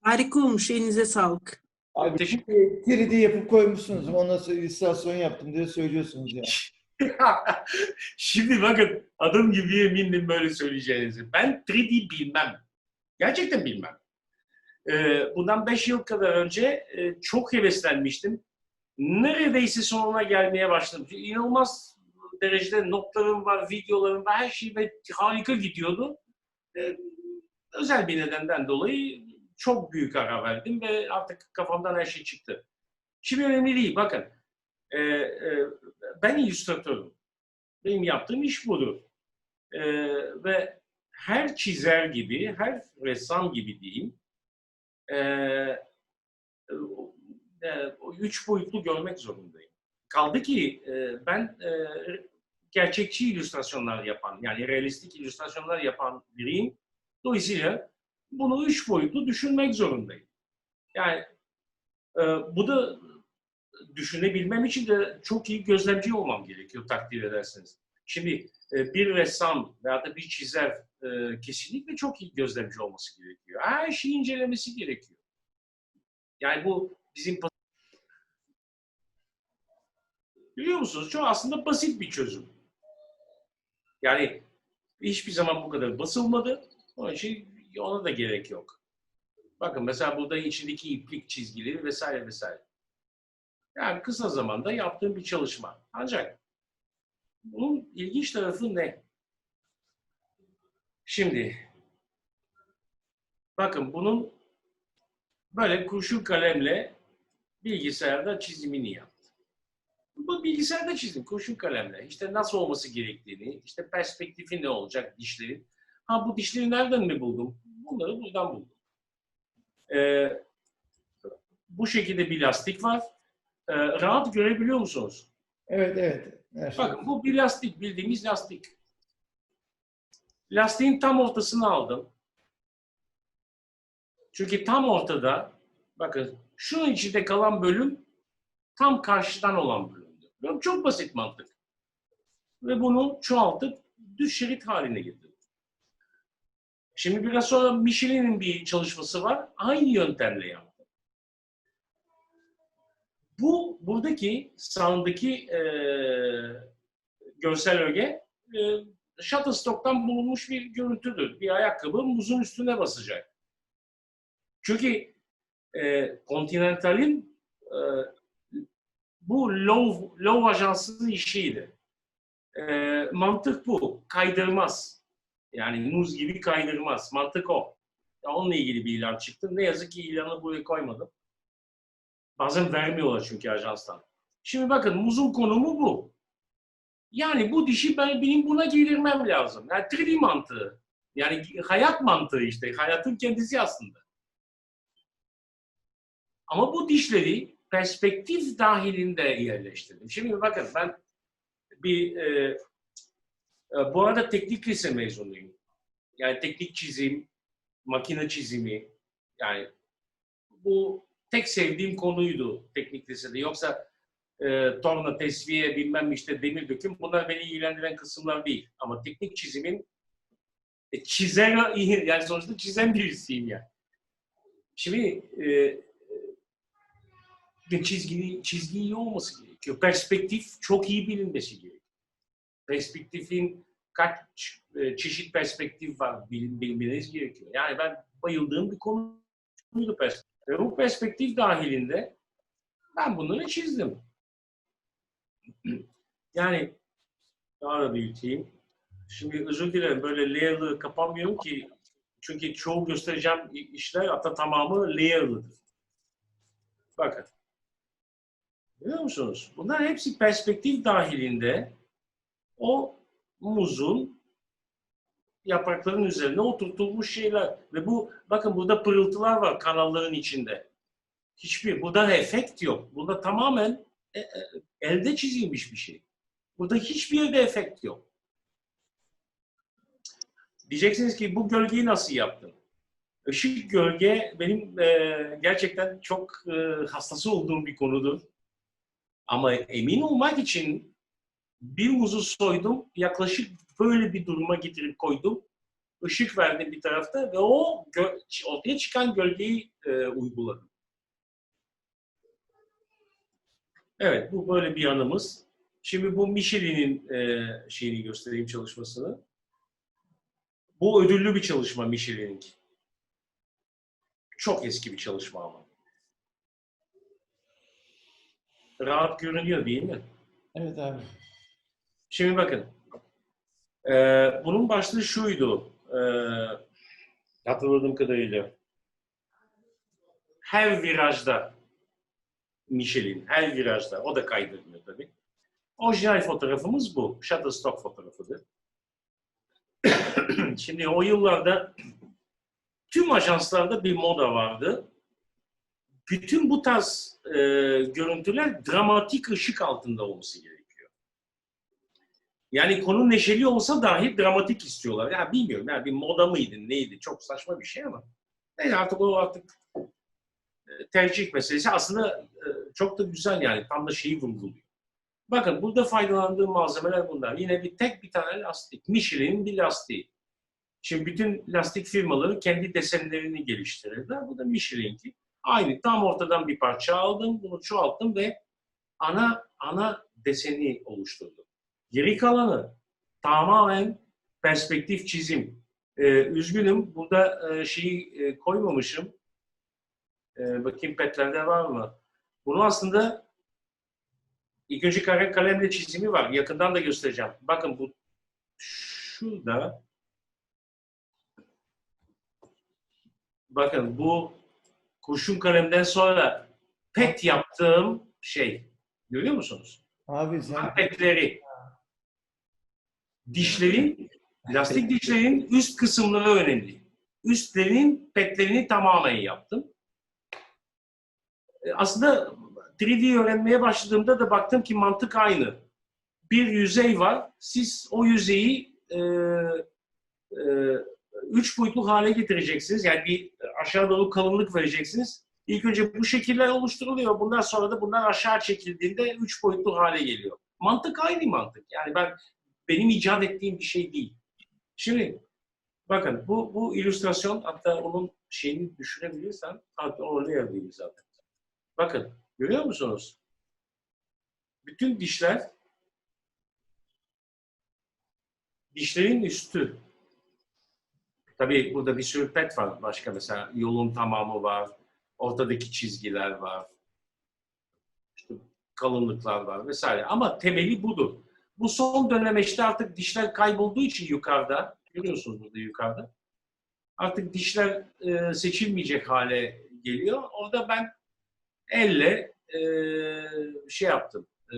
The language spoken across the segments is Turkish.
Harika olmuş. Elinize sağlık. Abi Teşekkür- 3D yapıp koymuşsunuz. Ondan sonra illüstrasyon yaptım diye söylüyorsunuz ya. Şimdi bakın adım gibi eminim böyle söyleyeceğinizi. Ben 3D bilmem. Gerçekten bilmem. Ee, bundan 5 yıl kadar önce e, çok heveslenmiştim. Neredeyse sonuna gelmeye başladım. İnanılmaz derecede notlarım var, videolarım var, her şey ve harika gidiyordu. Ee, özel bir nedenden dolayı çok büyük ara verdim ve artık kafamdan her şey çıktı. Şimdi önemli değil. Bakın, e, e, ben illüstratörüm. Benim yaptığım iş budur. E, ve her çizer gibi, her ressam gibi diyeyim, e, e, o üç boyutlu görmek zorundayım. Kaldı ki e, ben e, gerçekçi illüstrasyonlar yapan, yani realistik illüstrasyonlar yapan biriyim. Dolayısıyla bunu üç boyutlu düşünmek zorundayım. Yani e, bu da düşünebilmem için de çok iyi gözlemci olmam gerekiyor takdir ederseniz. Şimdi e, bir ressam veya da bir çizer e, kesinlikle çok iyi gözlemci olması gerekiyor. Her şeyi incelemesi gerekiyor. Yani bu bizim biliyor musunuz? Çok aslında basit bir çözüm. Yani hiçbir zaman bu kadar basılmadı. Onun için ona da gerek yok. Bakın mesela burada içindeki iplik çizgileri vesaire vesaire. Yani kısa zamanda yaptığım bir çalışma. Ancak bunun ilginç tarafı ne? Şimdi bakın bunun böyle kurşun kalemle bilgisayarda çizimini yaptım. Bu bilgisayarda çizdim kurşun kalemle. İşte nasıl olması gerektiğini, işte perspektifi ne olacak dişlerin. Ha bu dişleri nereden mi buldum? Bunları buradan buldum. Ee, bu şekilde bir lastik var. Ee, rahat görebiliyor musunuz? Evet evet. Her şey. Bakın bu bir lastik, bildiğimiz lastik. Lastiğin tam ortasını aldım. Çünkü tam ortada, bakın şunun içinde kalan bölüm tam karşıdan olan bölümdü. Çok basit mantık. Ve bunu çoğaltıp düz şerit haline getirdim. Şimdi biraz sonra Michelin'in bir çalışması var. Aynı yöntemle yaptım. Bu buradaki sağındaki e, görsel öge e, Shutterstock'tan bulunmuş bir görüntüdür. Bir ayakkabı muzun üstüne basacak. Çünkü e, Continental'in e, bu Low, Low Ajansı'nın işiydi. E, mantık bu. Kaydırmaz. Yani muz gibi kaydırmaz. Mantık o. Ya onunla ilgili bir ilan çıktı. Ne yazık ki ilanı buraya koymadım. Bazen vermiyorlar çünkü ajanstan. Şimdi bakın muzun konumu bu. Yani bu dişi ben benim buna giydirmem lazım. Yani 3D mantığı. Yani hayat mantığı işte. Hayatın kendisi aslında. Ama bu dişleri perspektif dahilinde yerleştirdim. Şimdi bakın ben bir e, bu arada teknik lise mezunuyum. Yani teknik çizim, makine çizimi. Yani bu tek sevdiğim konuydu teknik lisede. Yoksa e, torna, tesviye, bilmem işte demir döküm bunlar beni ilgilendiren kısımlar değil. Ama teknik çizimin e, çizen, yani sonuçta çizen birisiyim yani. Şimdi e, bir çizgi, çizgi iyi olması gerekiyor. Perspektif çok iyi bilinmesi gerekiyor. Perspektifin kaç e, çeşit perspektif var bilin, bilmeniz gerekiyor. Yani ben bayıldığım bir konuydu perspektif. Ve bu perspektif dahilinde ben bunları çizdim. Yani daha da büyüteyim. Şimdi özür dilerim böyle layer'lı kapanmıyorum ki çünkü çoğu göstereceğim işler hatta tamamı layer'lıdır. Bakın. Biliyor musunuz? Bunlar hepsi perspektif dahilinde o muzun yaprakların üzerine oturtulmuş şeyler. Ve bu bakın burada pırıltılar var kanalların içinde. Hiçbir, burada efekt yok. Burada tamamen e, e, elde çizilmiş bir şey. Burada hiçbir yerde efekt yok. Diyeceksiniz ki bu gölgeyi nasıl yaptın? Işık gölge benim e, gerçekten çok e, hastası olduğum bir konudur. Ama emin olmak için bir muzu soydum, yaklaşık böyle bir duruma getirip koydum ışık verdim bir tarafta ve o ortaya çıkan gölgeyi e, uyguladım. Evet, bu böyle bir yanımız. Şimdi bu Michelin'in e, şeyini göstereyim çalışmasını. Bu ödüllü bir çalışma Michelin'in. Çok eski bir çalışma ama. Rahat görünüyor değil mi? Evet abi. Şimdi bakın. Ee, bunun başlığı şuydu. Ee, hatırladığım kadarıyla. Her virajda Michelin, her virajda. O da kaydediliyor tabii. Orijinal fotoğrafımız bu. Shutterstock fotoğrafıdır. Şimdi o yıllarda tüm ajanslarda bir moda vardı. Bütün bu tarz e, görüntüler dramatik ışık altında olması gerekiyor. Yani konu neşeli olsa dahi dramatik istiyorlar. Ya bilmiyorum ya bir moda mıydı neydi çok saçma bir şey ama. Neyse artık o artık e, tercih meselesi aslında e, çok da güzel yani tam da şeyi vurguluyor. Bakın burada faydalandığım malzemeler bunlar. Yine bir tek bir tane lastik. Michelin'in bir lastiği. Şimdi bütün lastik firmaları kendi desenlerini geliştirirler. Bu da Michelin'ki. Aynı tam ortadan bir parça aldım, bunu çoğalttım ve ana ana deseni oluşturdum. Geri kalanı tamamen perspektif çizim. Ee, üzgünüm burada e, şeyi e, koymamışım. Ee, bakayım petlerde var mı? Bunu aslında ilk önce kare kalemle çizimi var. Yakından da göstereceğim. Bakın bu şurada bakın bu kurşun kalemden sonra pet yaptığım şey. Görüyor musunuz? Abi sen petleri. Dişlerin, lastik dişlerin üst kısımları önemli. Üstlerinin petlerini tamamen yaptım. E, Aslında 3D öğrenmeye başladığımda da baktım ki mantık aynı. Bir yüzey var. Siz o yüzeyi e, e, üç boyutlu hale getireceksiniz. Yani bir aşağı doğru kalınlık vereceksiniz. İlk önce bu şekiller oluşturuluyor. Bundan sonra da bunlar aşağı çekildiğinde üç boyutlu hale geliyor. Mantık aynı mantık. Yani ben benim icat ettiğim bir şey değil. Şimdi bakın bu bu illüstrasyon hatta onun şeyini düşünebilirsen hatta oraya değil zaten. Bakın görüyor musunuz? Bütün dişler dişlerin üstü. Tabii burada bir sürü pet var başka mesela yolun tamamı var. Ortadaki çizgiler var. İşte kalınlıklar var vesaire. Ama temeli budur. Bu son döneme işte artık dişler kaybolduğu için yukarıda, görüyorsunuz burada yukarıda. Artık dişler e, seçilmeyecek hale geliyor. Orada ben elle e, şey yaptım. E,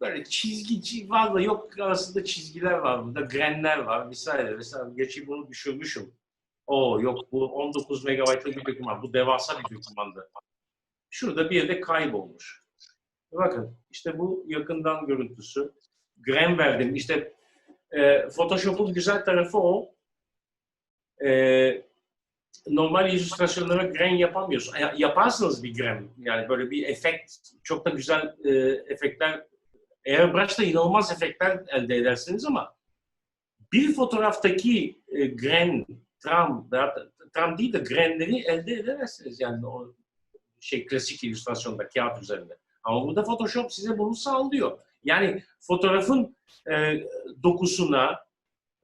böyle çizgi var da yok arasında çizgiler var burada, grenler var vesaire vesaire. Geçi bunu düşürmüşüm. O yok bu 19 megabaytlık bir doküman. Bu devasa bir dokümandı. Şurada bir yerde kaybolmuş. Bakın işte bu yakından görüntüsü. Gren verdim. İşte e, Photoshop'un güzel tarafı o. E, normal illüstrasyonlara gren yapamıyorsun. Ya- Yaparsınız bir gren. Yani böyle bir efekt, çok da güzel e, efektler. Airbrush'ta inanılmaz efektler elde edersiniz ama bir fotoğraftaki e, gren, tram, tram değil de grenleri elde edemezsiniz. Yani o şey klasik illüstrasyonda kağıt üzerinde. Ama burada Photoshop size bunu sağlıyor. Yani fotoğrafın e, dokusuna,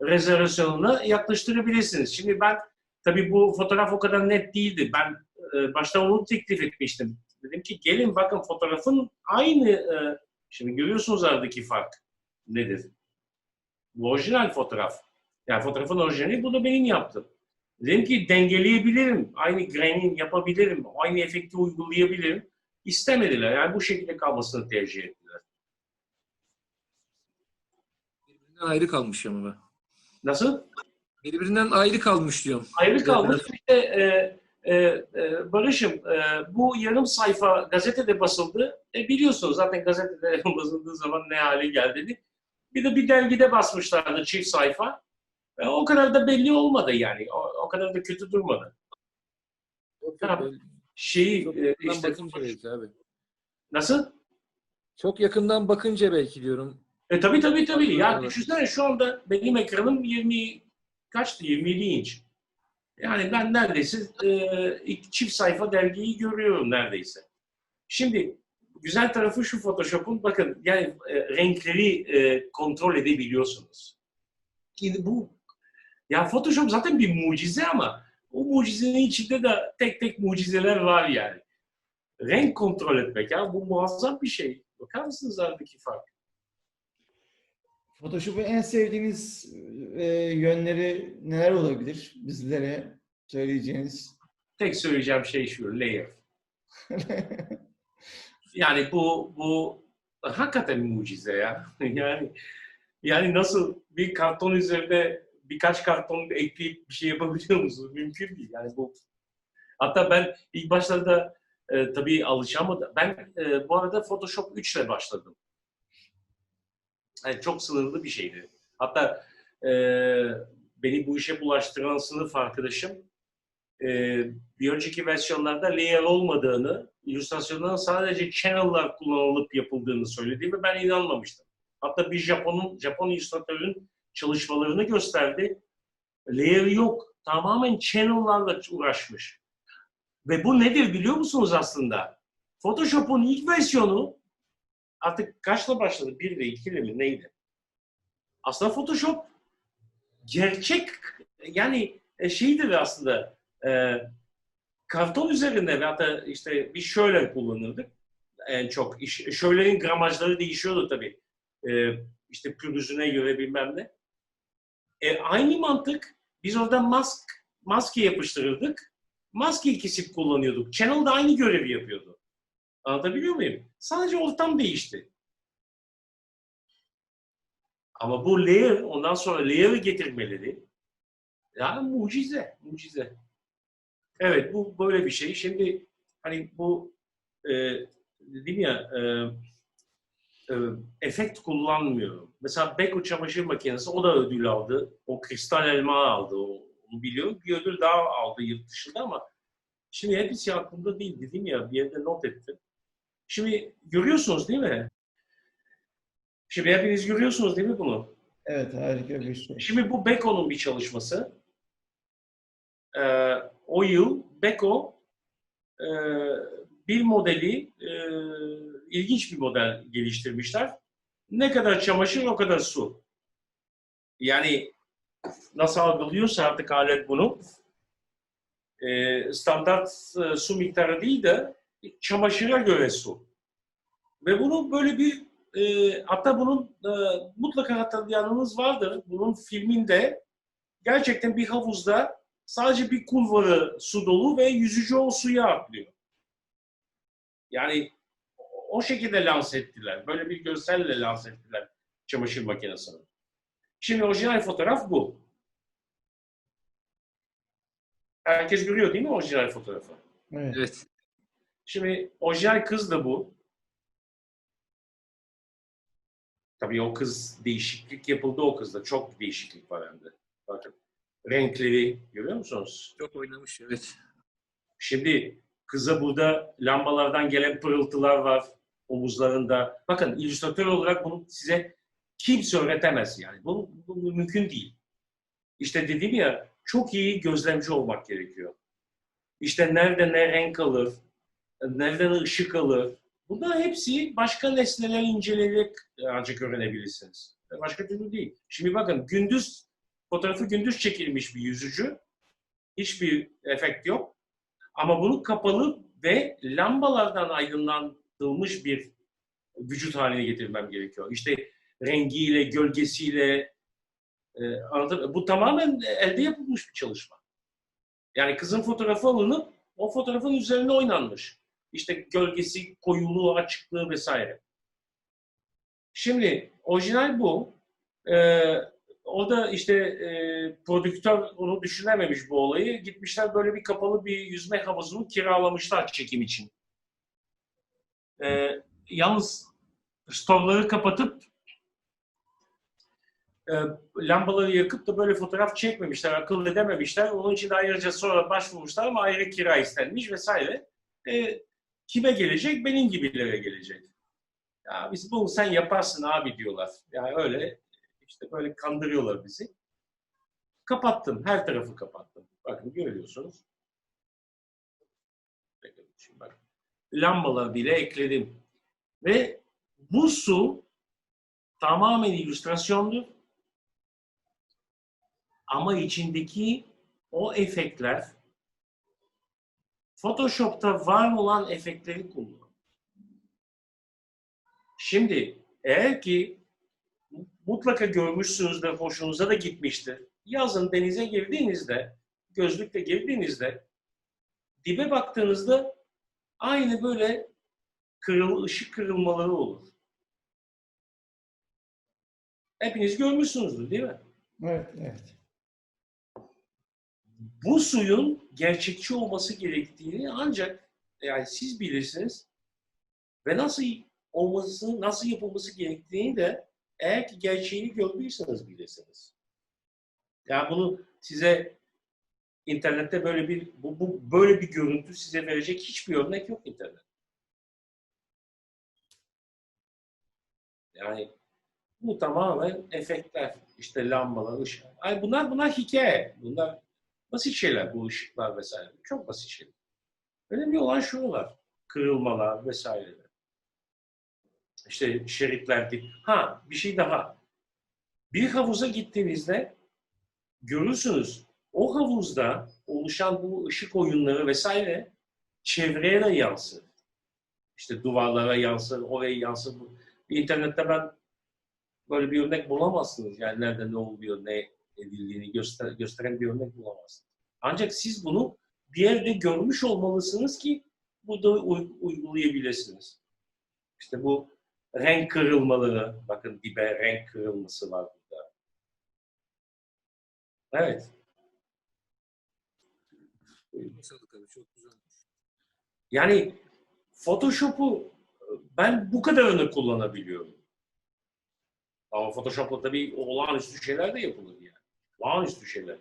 rezervasyonuna yaklaştırabilirsiniz. Şimdi ben tabii bu fotoğraf o kadar net değildi. Ben e, başta onu teklif etmiştim. Dedim ki gelin bakın fotoğrafın aynı e, şimdi görüyorsunuz aradaki fark nedir? Bu orijinal fotoğraf. Yani fotoğrafın orijinali bu da benim yaptım. Dedim ki dengeleyebilirim. Aynı grain yapabilirim. Aynı efekti uygulayabilirim. İstemediler. Yani bu şekilde kalmasını tercih ettiler. Birbirinden ayrı kalmış ama be. Nasıl? Birbirinden ayrı kalmış diyorum. Ayrı kalmış. İşte e, e, e, Barış'ım e, bu yarım sayfa gazetede basıldı. E, biliyorsunuz zaten gazetede basıldığı zaman ne hale geldiğini. Bir de bir dergide basmışlardı çift sayfa. E, o kadar da belli olmadı yani. O, o kadar da kötü durmadı. Böyle- Şeyi çok e, işte bakınca belki abi. nasıl? Çok yakından bakınca belki diyorum. E tabii tabii tabii. Ya Evet. düşünsene şu anda benim ekranım 20 kaçtı? 27 inç. Yani ben neredeyse e, çift sayfa dergiyi görüyorum neredeyse. Şimdi güzel tarafı şu Photoshop'un bakın yani e, renkleri e, kontrol edebiliyorsunuz. Ki Bu ya Photoshop zaten bir mucize ama o mucizenin içinde de tek tek mucizeler var yani. Renk kontrol etmek ya bu muazzam bir şey. Bakar mısınız aradaki fark? Photoshop'un en sevdiğiniz e, yönleri neler olabilir? Bizlere söyleyeceğiniz. Tek söyleyeceğim şey şu, layer. Yani bu bu hakikaten mucize ya. Yani yani nasıl bir karton üzerine birkaç karton ekleyip bir şey yapabiliyor musunuz? Mümkün değil. Yani bu hatta ben ilk başlarda e, tabii alışamadım. Ben e, bu arada Photoshop 3 ile başladım. Yani çok sınırlı bir şeydi. Hatta e, beni bu işe bulaştıran sınıf arkadaşım e, bir önceki versiyonlarda layer olmadığını, illüstrasyonların sadece channel'lar kullanılıp yapıldığını söyledi ben inanmamıştım. Hatta bir Japon'un, Japon illüstratörün çalışmalarını gösterdi. Layer yok. Tamamen channel'larla uğraşmış. Ve bu nedir biliyor musunuz aslında? Photoshop'un ilk versiyonu artık kaçla başladı? Bir de iki mi neydi? Aslında Photoshop gerçek yani e, şeydir aslında e, karton üzerinde ve hatta işte bir şöyle kullanırdık en çok. Şöylenin gramajları değişiyordu tabii. E, işte pürüzüne göre bilmem ne. E, aynı mantık biz orada mask, maske yapıştırırdık. Maskeyi kesip kullanıyorduk. Channel da aynı görevi yapıyordu. Anlatabiliyor muyum? Sadece ortam değişti. Ama bu layer, ondan sonra layer'ı getirmeleri yani mucize, mucize. Evet, bu böyle bir şey. Şimdi hani bu e, dedim ya e, e, efekt kullanmıyorum. Mesela Beko çamaşır makinesi o da ödül aldı. O kristal elma aldı. o- Onu biliyorum. Bir ödül daha aldı yurt dışında ama şimdi hepsi aklımda değil. Dedim ya bir yerde not ettim. Şimdi görüyorsunuz değil mi? Şimdi hepiniz görüyorsunuz değil mi bunu? evet harika bir şey. Şimdi bu Beko'nun bir çalışması. Ee, o yıl Beko e, bir modeli e, ilginç bir model geliştirmişler. Ne kadar çamaşır o kadar su. Yani nasıl algılıyorsa artık alet bunu e, standart e, su miktarı değil de çamaşıra göre su. Ve bunu böyle bir e, hatta bunun e, mutlaka hatırlayanınız vardır. Bunun filminde gerçekten bir havuzda sadece bir kulvarı su dolu ve yüzücü o suya atlıyor. Yani o şekilde lanse ettiler. Böyle bir görselle lanse ettiler çamaşır makinesini. Şimdi orijinal fotoğraf bu. Herkes görüyor değil mi orijinal fotoğrafı? Evet. Evet. Şimdi orijinal kız da bu. Tabii o kız değişiklik yapıldı o kızda. Çok değişiklik var hem de. Bakın renkleri görüyor musunuz? Çok oynamış evet. Şimdi kıza burada lambalardan gelen pırıltılar var omuzlarında. Bakın illüstratör olarak bunu size kimse öğretemez yani. Bu, bu mümkün değil. İşte dedim ya çok iyi gözlemci olmak gerekiyor. İşte nerede ne renk alır, nereden ışık alır. Bunlar hepsi başka nesneler inceleyerek ancak öğrenebilirsiniz. Başka türlü değil. Şimdi bakın gündüz, fotoğrafı gündüz çekilmiş bir yüzücü. Hiçbir efekt yok. Ama bunu kapalı ve lambalardan aydınlatılmış bir vücut haline getirmem gerekiyor. İşte rengiyle, gölgesiyle, e, anladın mı? Bu tamamen elde yapılmış bir çalışma. Yani kızın fotoğrafı alınıp o fotoğrafın üzerine oynanmış. İşte gölgesi, koyuluğu, açıklığı vesaire. Şimdi orijinal bu. Ee, o da işte e, prodüktör onu düşünememiş bu olayı. Gitmişler böyle bir kapalı bir yüzme havuzunu kiralamışlar çekim için. Ee, yalnız storları kapatıp e, lambaları yakıp da böyle fotoğraf çekmemişler, akıl edememişler. Onun için ayrıca sonra başvurmuşlar ama ayrı kira istenmiş vesaire. E, kime gelecek? Benim gibilere gelecek. Ya biz bunu sen yaparsın abi diyorlar. Yani öyle işte böyle kandırıyorlar bizi. Kapattım. Her tarafı kapattım. Bakın görüyorsunuz. Bakın şimdi bak. Lambaları bile ekledim. Ve bu su tamamen illüstrasyondur. Ama içindeki o efektler Photoshop'ta var olan efektleri kullanıyor. Şimdi eğer ki mutlaka görmüşsünüzdür, hoşunuza da gitmiştir. Yazın denize girdiğinizde, gözlükle girdiğinizde dibe baktığınızda aynı böyle kırıl, ışık kırılmaları olur. Hepiniz görmüşsünüzdür değil mi? Evet, evet. bu suyun gerçekçi olması gerektiğini ancak yani siz bilirsiniz ve nasıl olması, nasıl yapılması gerektiğini de eğer ki gerçeğini gördüyseniz bilirsiniz. Yani bunu size internette böyle bir bu, bu böyle bir görüntü size verecek hiçbir örnek yok internet. Yani bu tamamen efektler, işte lambalar, ışık. Ay bunlar bunlar hikaye. Bunlar Basit şeyler bu ışıklar vesaire. Çok basit şeyler. Önemli olan şunlar. Kırılmalar vesaireler. İşte şeritler. Ha bir şey daha. Bir havuza gittiğinizde görürsünüz o havuzda oluşan bu ışık oyunları vesaire çevreye de yansır. İşte duvarlara yansır, oraya yansır. İnternette ben böyle bir örnek bulamazsınız. Yani nerede ne oluyor, ne edildiğini göster gösteren bir örnek bulamazsınız. Ancak siz bunu bir yerde görmüş olmalısınız ki bu da uy- uygulayabilirsiniz. İşte bu renk kırılmaları, bakın dibe renk kırılması var burada. Evet. Sağlık abi çok güzel. Yani Photoshop'u ben bu kadarını kullanabiliyorum. Ama Photoshop'la tabii olağanüstü şeyler de yapılır yani. Olağanüstü şeyler.